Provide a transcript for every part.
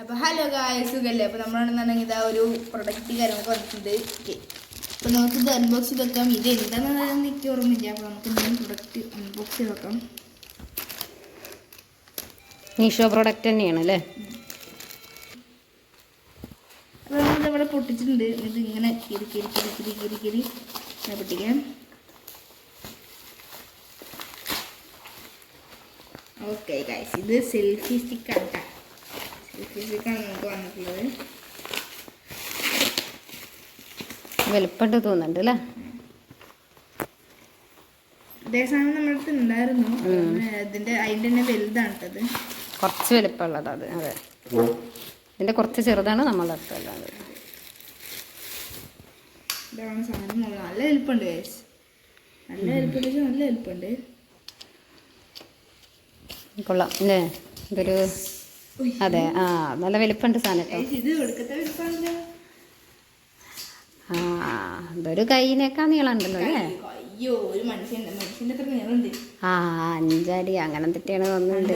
അപ്പോൾ hello guys സുഖല്ലേ? അപ്പോൾ നമ്മളാണെന്നുണ്ടെങ്കിൽ ഇതാ ഒരു പ്രൊഡക്റ്റ് കാര്യങ്ങളൊക്കെ വന്നിട്ടുണ്ട്. ഓക്കെ അപ്പോൾ നമുക്ക് ഇത് അൺബോക്സ് ചെയ്ത് വെക്കാം. ഇത് എന്താണെന്ന് എനിക്ക് ഓർമ്മയില്ല. അപ്പോൾ നമുക്ക് എന്തെങ്കിലും പ്രൊഡക്റ്റ് അൺബോക്സ് ചെയ്ത് വെക്കാം. മീഷോ പ്രൊഡക്റ്റ് തന്നെയാണ് അല്ലേ? അപ്പോൾ നമ്മൾ ഇവിടെ പൊട്ടിച്ചിട്ടുണ്ട്. ഇത് ഇങ്ങനെ കിരി കിരി കിരി കിരി കിരി കിരി ഇങ്ങനെ പൊട്ടിക്കാം. ഓക്കെ ഗൈസ് ഇത് സെൽഫി സ്റ്റിക്കാണ് കേട്ടോ നമുക്ക് വന്നിട്ടുള്ളത് വലുപ്പമുണ്ട് തോന്നുന്നുണ്ട് അല്ലേ? ഇതേ സാധനം ഉണ്ടായിരുന്നു. ഇതിന്റെ അതിന്റെ തന്നെ വലുതാണ് കേട്ടത് കുറച്ച് വലുപ്പമുള്ളത് അത് അതെ. ഇതിന്റെ കുറച്ച് ചെറുതാണ് നമ്മളുടെ അടുത്തുള്ളത് ഇതാണ് സാധനം. നല്ല വലുപ്പുണ്ട് നല്ല വലുപ്പമുണ്ട് വെച്ചാൽ നല്ല വലുപ്പമുണ്ട്. കൊള്ളാം അല്ലേ? ഇതൊരു അതെ ആ നല്ല വലിപ്പുണ്ട് സാധനം ആ ഇതൊരു കൈനേക്കാ നീളം ഉണ്ടല്ലോ അല്ലേ അയ്യോ ഒരു മനുഷ്യന്റെ മനുഷ്യന്റെ അത്ര നീളമുണ്ട്. ആ അഞ്ചടി അങ്ങനെ തെറ്റിയാണ് തോന്നുന്നുണ്ട്.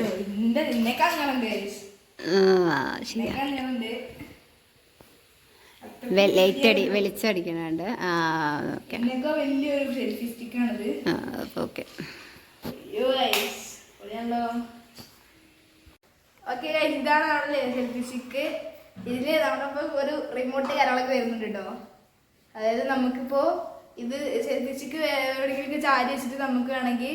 ലൈറ്റ് അടി വെളിച്ചടിക്കണുണ്ട്. ആ ഓക്കെ. ഓക്കെ. അയ്യോ ഓക്കെ ഇതാണ് നമ്മുടെ ഹെൽത്ത് സ്റ്റിക്ക് ഇതിൽ നമ്മളിപ്പോ ഒരു റിമോട്ട് കാര്യങ്ങളൊക്കെ വരുന്നുണ്ട് കേട്ടോ അതായത് നമുക്കിപ്പോ ഇത് ഹെൽത്ത് സ്റ്റിക്ക് എവിടെയെങ്കിലും ചാരി വെച്ചിട്ട് നമുക്ക് വേണമെങ്കിൽ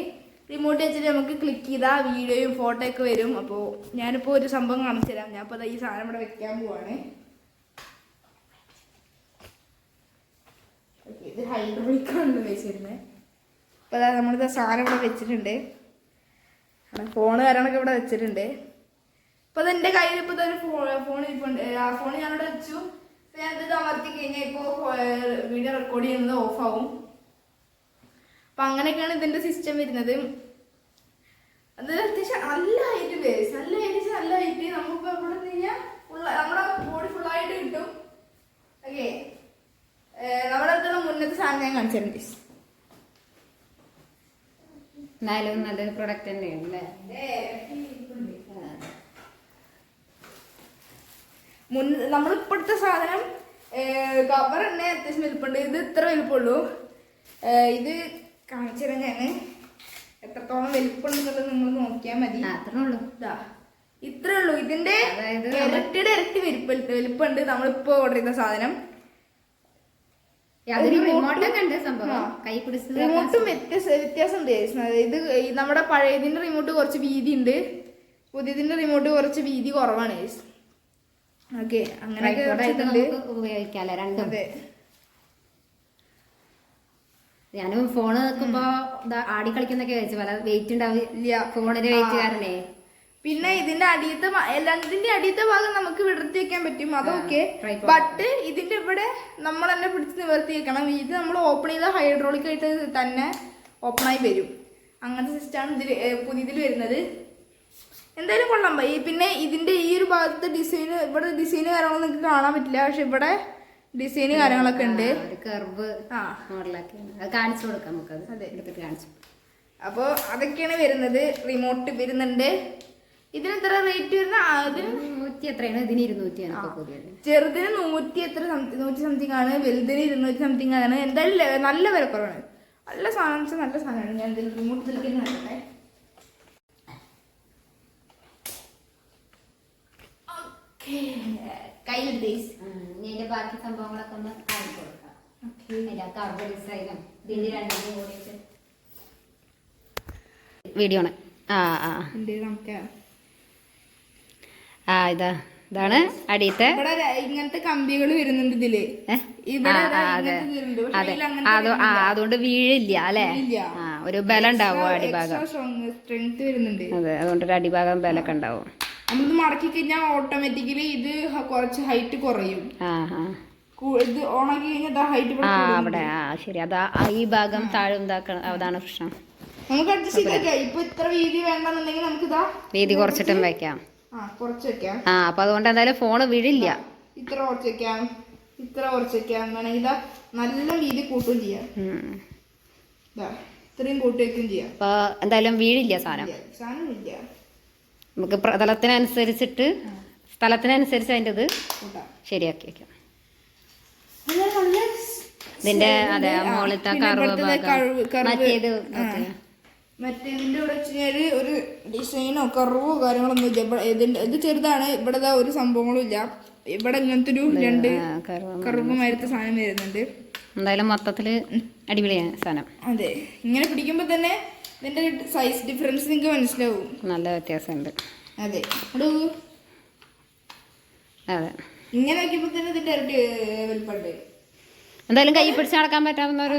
റിമോട്ട് വെച്ചിട്ട് നമുക്ക് ക്ലിക്ക് ചെയ്താൽ വീഡിയോയും ഫോട്ടോ ഒക്കെ വരും. അപ്പോൾ ഞാനിപ്പോൾ ഒരു സംഭവം കാണിച്ചു തരാം. ഞാൻ അപ്പോൾ ഈ സാധനം ഇവിടെ വെക്കാൻ പോവാണ്. ഇത് ഹൈഡ്രോളിക്കാണ് വെച്ചിരുന്നത് അപ്പോൾ നമ്മളിത് സാധനം ഇവിടെ വെച്ചിട്ടുണ്ട്. ഫോണ് കാര്യങ്ങളൊക്കെ ഇവിടെ വെച്ചിട്ടുണ്ട്. ഇപ്പോൾ എന്റെ കയ്യിൽ ഇപ്പൊ ഇതൊരു ഫോൺ ഫോൺ ഇരിപ്പുണ്ട്. ആ ഫോൺ ഞാനിവിടെ വെച്ചു. ഇപ്പൊ ഞാനിത് അമർത്തി കഴിഞ്ഞാൽ ഇപ്പോ വീഡിയോ റെക്കോർഡ് ചെയ്യുന്നത് ഓഫ് ആവും. അപ്പൊ അങ്ങനെയൊക്കെയാണ് ഇതിന്റെ സിസ്റ്റം വരുന്നത്. അത് അത്യാവശ്യം നല്ല ഹൈറ്റ് ബേസ് നല്ല ഹൈറ്റ് നല്ല ഹൈറ്റ് നമുക്ക് ഇവിടെ കഴിഞ്ഞാൽ ഫുൾ നമ്മുടെ ബോഡി ഫുള്ളായിട്ട് കിട്ടും. ഓക്കെ നമ്മുടെ അടുത്തുള്ള മുന്നത്തെ സാധനം ഞാൻ കാണിച്ചിട്ടുണ്ട് എന്നാലും നല്ലൊരു പ്രൊഡക്റ്റ് തന്നെയാണ് അല്ലേ മുൻ നമ്മളിപ്പോഴത്തെ സാധനം കവർ തന്നെ അത്യാവശ്യം വലുപ്പമുണ്ട് ഇത് ഇത്ര വലുപ്പമുള്ളൂ ഇത് കാണിച്ചു തരാം ഞാൻ എത്രത്തോളം വലുപ്പമുണ്ടെന്നുള്ളത് നിങ്ങൾ നോക്കിയാൽ മതി. അത്രേ ഉള്ളൂ. ഇതാ ഇത്രേ ഉള്ളൂ. ഇതിന്റെ ഇരട്ടിയുടെ ഇരട്ടി വലുപ്പ വലുപ്പമുണ്ട് നമ്മളിപ്പോ ഓർഡർ ചെയ്ത സാധനം. റിമോട്ടും വ്യത്യാസ വ്യത്യാസമുണ്ട് ഇത് നമ്മുടെ പഴയതിന്റെ റിമോട്ട് കുറച്ച് വീതി ഉണ്ട് പുതിയതിന്റെ റിമോട്ട് കുറച്ച് വീതി കുറവാണ് ഓക്കെ അങ്ങനെ ഉപയോഗിക്കാല്ലേ രണ്ടും. ഞാനും ഫോണ് നോക്കുമ്പോ ആടി കളിക്കുന്നൊക്കെ വെച്ചു പല വെയിറ്റ് ഉണ്ടാവില്ല ഫോണിന്റെ വെയിറ്റ് കാരണേ. പിന്നെ ഇതിന്റെ അടിയത്തെ രണ്ടിന്റെ അടിയത്തെ ഭാഗം നമുക്ക് വിടർത്തി വെക്കാൻ പറ്റും. അതൊക്കെ. ബട്ട് ഇതിന്റെ ഇവിടെ നമ്മൾ തന്നെ പിടിച്ച് നിവർത്തി വെക്കണം. ഇത് നമ്മൾ ഓപ്പൺ ചെയ്ത ഹൈഡ്രോളിക് ആയിട്ട് തന്നെ ഓപ്പൺ ആയി വരും. അങ്ങനത്തെ സിസ്റ്റമാണ് ഇതിൽ പുതിയതിൽ വരുന്നത്. എന്തായാലും കൊള്ളാം. ഈ പിന്നെ ഇതിന്റെ ഈ ഒരു ഭാഗത്ത് ഡിസൈൻ ഇവിടെ ഡിസൈൻ കാര്യങ്ങളൊന്നും നിങ്ങൾക്ക് കാണാൻ പറ്റില്ല. പക്ഷെ ഇവിടെ ഡിസൈൻ കാര്യങ്ങളൊക്കെ ഉണ്ട്. കർവ് ആ. മോഡലൊക്കെ കാണിച്ചു കൊടുക്കാം നമുക്ക് അതെ. എടുത്തിട്ട് കാണിച്ചു. അപ്പോൾ അതൊക്കെയാണ് വരുന്നത്. റിമോട്ട് വരുന്നുണ്ട്. ഇതിന് എത്ര റേറ്റ് വരുന്ന? അതിന് നൂറ്റി എത്രയാണ്? ഇതിന് ചെറുതിന് നൂറ്റി എത്ര നൂറ്റി സംതിങ് ആണ്. വലുതിന് ഇരുന്നൂറ്റി സംതിങ് ആണ്. എന്തായാലും നല്ല വിലക്കുറവാണ്. നല്ല സാധനം നല്ല സാധനമാണ്. ഞാൻ ഇതിൽ റിമോട്ട് ഇതിലേക്ക് ഇനി ബാക്കി സംഭവങ്ങളൊക്കെ ഒന്ന് കാണിച്ചു കൊടുക്കാം. അതിന്റെ കർവ് ഡിസൈനും ഇതിന്റെ രണ്ടിനും കൂടിയിട്ട് വീഡിയോ ആണ്. ആ ആ. ആ ഇതാ. ഇതാണ് അടിയത്തെ. ഇങ്ങനത്തെ കമ്പികൾ വരുന്നുണ്ട് ഇതിൽ. അതെ. അതുകൊണ്ട് വീഴില്ല അല്ലെ? ഒരു ബലം ഉണ്ടാവും അടിഭാഗം. സ്ട്രെങ്ത് വരുന്നുണ്ട്. അതെ അതുകൊണ്ട് ഒരു അടിഭാഗം ബലൊക്കെ ഉണ്ടാവും. നമ്മളിത് മടക്കി കഴിഞ്ഞാൽ ഓട്ടോമാറ്റിക്കലി ഇത് കുറച്ച് ഹൈറ്റ് കുറയും. ഇത് ഓണാക്കി കഴിഞ്ഞാൽ ഹൈറ്റ് ആ അവിടെ ആ ശരി. അതാ ഈ ഭാഗം താഴെ ഇതാക്കണം അതാണ് പ്രശ്നം. നമുക്ക് അഡ്ജസ്റ്റ് ചെയ്ത് വെക്കാം. ഇപ്പൊ ഇത്ര വീതി വേണ്ടെന്നുണ്ടെങ്കിൽ നമുക്ക് ഇതാ വീതി കുറച്ചിട്ടും വെക്കാം. ആ കുറച്ച് വെക്കാം. ആ അപ്പൊ അതുകൊണ്ട് എന്തായാലും ഫോണ് വീഴില്ല. ഇത്ര കുറച്ച് വെക്കാം. ഇത്ര കുറച്ച് വെക്കാം. വേണമെങ്കിൽ ഇതാ നല്ല വീതി കൂട്ടും ചെയ്യാം. ഇത്രയും കൂട്ടി വെക്കുകയും ചെയ്യാം. അപ്പൊ എന്തായാലും വീഴില്ല സാധനം. സാധനം ഇല്ല നമുക്ക് പ്രതലത്തിനനുസരിച്ചിട്ട് സ്ഥലത്തിനനുസരിച്ച് അതിന്റെ ഇത് ശരിയാക്കി വെക്കാം ഇതിന്റെ അതെ മുകളിലത്തെ. മറ്റേത് മറ്റേതിന്റെ ഇവിടെ ഒരു ഡിസൈനോ കർവോ കാര്യങ്ങളൊന്നും ഇല്ല. ഇവിടെ ഇത് ചെറുതാണ്. ഇവിടെ ഒരു സംഭവങ്ങളും ഇല്ല. ഇവിടെ ഇങ്ങനത്തെ ഒരു രണ്ട് മരത്തെ സാധനം വരുന്നുണ്ട്. എന്തായാലും മൊത്തത്തിൽ അടിപൊളിയാണ് സാധനം. അതെ. ഇങ്ങനെ പിടിക്കുമ്പോ തന്നെ ഇതിന്റെ സൈസ് ഡിഫറൻസ് നിങ്ങൾക്ക് മനസ്സിലാവും. നല്ല വ്യത്യാസമുണ്ട്. അതെ. അതെ. ഇങ്ങനെ വെക്കുമ്പോൾ തന്നെ ഇതിന്റെ ഇരട്ടി വലിപ്പമുണ്ട്. എന്തായാലും കൈ പിടിച്ച് നടക്കാൻ പറ്റാവുന്ന ഒരു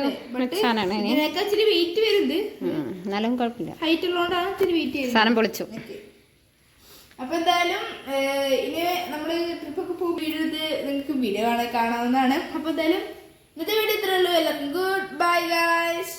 സാധനമാണ് ഇച്ചിരി വെയിറ്റ് വരുന്നത് എന്നാലും കുഴപ്പമില്ല. ഹൈറ്റ് ഉള്ളതുകൊണ്ടാണ് ഇച്ചിരി വെയിറ്റ് വരുന്നത്. സാധനം പൊളിച്ചു. അപ്പൊ എന്തായാലും ഇനി നമ്മൾ ട്രിപ്പൊക്കെ പോകും വീഡിയോ നിങ്ങൾക്ക് വീഡിയോ കാണാൻ കാണാവുന്നതാണ്. അപ്പൊ എന്തായാലും ഇന്നത്തെ വീഡിയോ ഇത്രേ ഉള്ളൂ. എല്ലാവർക്കും ഗുഡ് ബൈ ഗായ്സ്